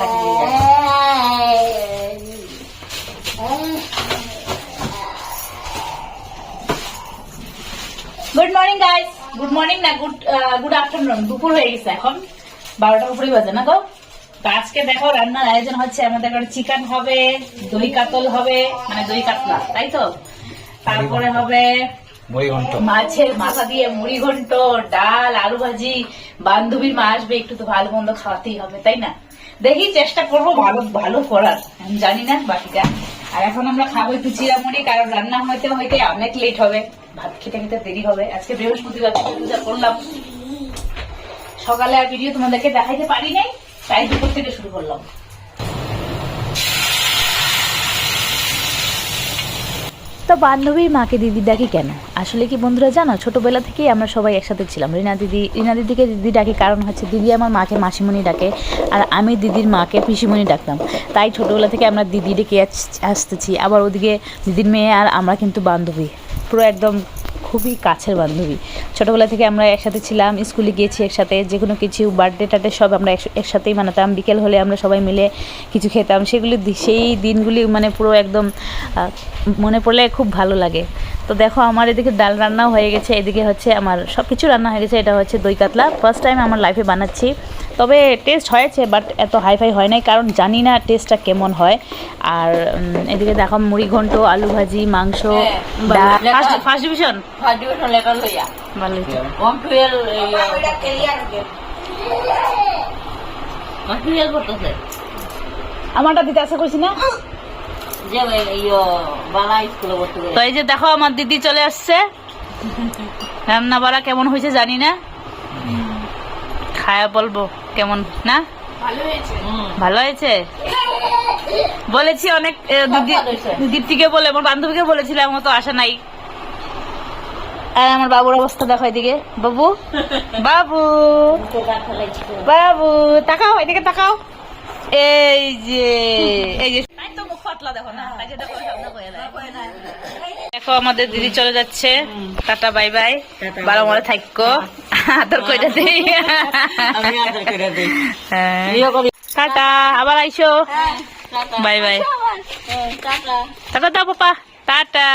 Good morning guys good morning না good good afternoon দুপুর হয়ে গেছে এখন। বারোটার উপরেই বাজে, না গো? আজকে দেখো, রান্নার আয়োজন হচ্ছে, আমাদের ঘরে চিকেন হবে, দই কাতল হবে মানে দই কাতলা, তাই তো? তারপরে হবে মাছের মাথা দিয়ে ডাল, আলু ভাজি, বান্ধবীর মা আসবে, একটু তো ভালো মন্দ খাওয়াতেই হবে, তাই না? দেখি চেষ্টা ভালো ভালো করার। আমি জানি না বাকিটা। আর এখন আমরা খাব একটু চিরামুড়ি কারণ রান্না হইতে হইতে অনেক লেট হবে। ভাত খেতে খেতে দেরি হবে। আজকে বৃহস্পতিবার পূজা করলাম। সকালে আর ভিডিও তোমাদেরকে দেখাইতে পারি নাই, তাই দুপুর থেকে শুরু করলাম। তো বান্ধবীর মাকে দিদি ডাকি কেন? আসলে কি বন্ধুরা জানো? ছোটোবেলা থেকেই আমরা সবাই একসাথে ছিলাম। রিনা দিদি, রিনা দিদিকে দিদি ডাকে কারণ হচ্ছে দিদি আমার মাকে মাসিমণি ডাকে আর আমি দিদির মাকে পিসিমণি ডাকতাম। তাই ছোটোবেলা থেকে আমরা দিদি ডেকে আস- আসতেছি। আবার ওদিকে দিদির মেয়ে আর আমরা কিন্তু বান্ধবী। পুরো একদম খুবই কাছের বান্ধবী। ছোটবেলা থেকে আমরা একসাথে ছিলাম, স্কুলে গিয়েছি একসাথে যে কোনো কিছু বার্থডে টার্থডে সব আমরা একসাথেই মানাতাম। বিকেল হলে আমরা সবাই মিলে কিছু খেতাম। সেগুলি সেই দিনগুলি মানে পুরো একদম মনে পড়লে খুব ভালো লাগে। তো দেখো আমার এদিকে ডাল রান্নাও হয়ে গেছে এদিকে হচ্ছে আমার সব কিছু রান্না হয়ে গেছে এটা হচ্ছে দই কাতলা। ফার্স্ট টাইম আমার লাইফে বানাচ্ছি। তবে টেস্ট হয়েছে বাট এত হাইফাই হয় নাই কারণ জানি না টেস্টটা কেমন হয়। আর এদিকে দেখো মুড়ি ঘন্ট আলু ভাজি মাংস হ্যাঁ, ফার্স্ট ডিভিশন করতেছে। আমারটা দিতে আশা করছি না। তো এই যে দেখো আমার দিদি চলে আসছে। রান্না বাড়া কেমন হয়েছে জানি না। খায়া বলব কেমন না? ভালো হয়েছে। বলেছি অনেক দিদি হয়েছে। দীপ্তিকে বলে আমার বান্ধবীকে বলেছিলাম আমার তো আশা নাই। আর আমার বাবুর অবস্থা দেখো এদিকে। বাবু বাবু। বাবু তাকাও এদিকে তাকাও। এই যে এই যে দেখো আমাদের দিদি চলে যাচ্ছে। Tata bye bye. বারো মারে. থাকো। আদর কইটা দিই। হ্যাঁ। টাটা আবার আইসো। Bye bye. হ্যাঁ, টাটা। দাও পাপা। টাটা।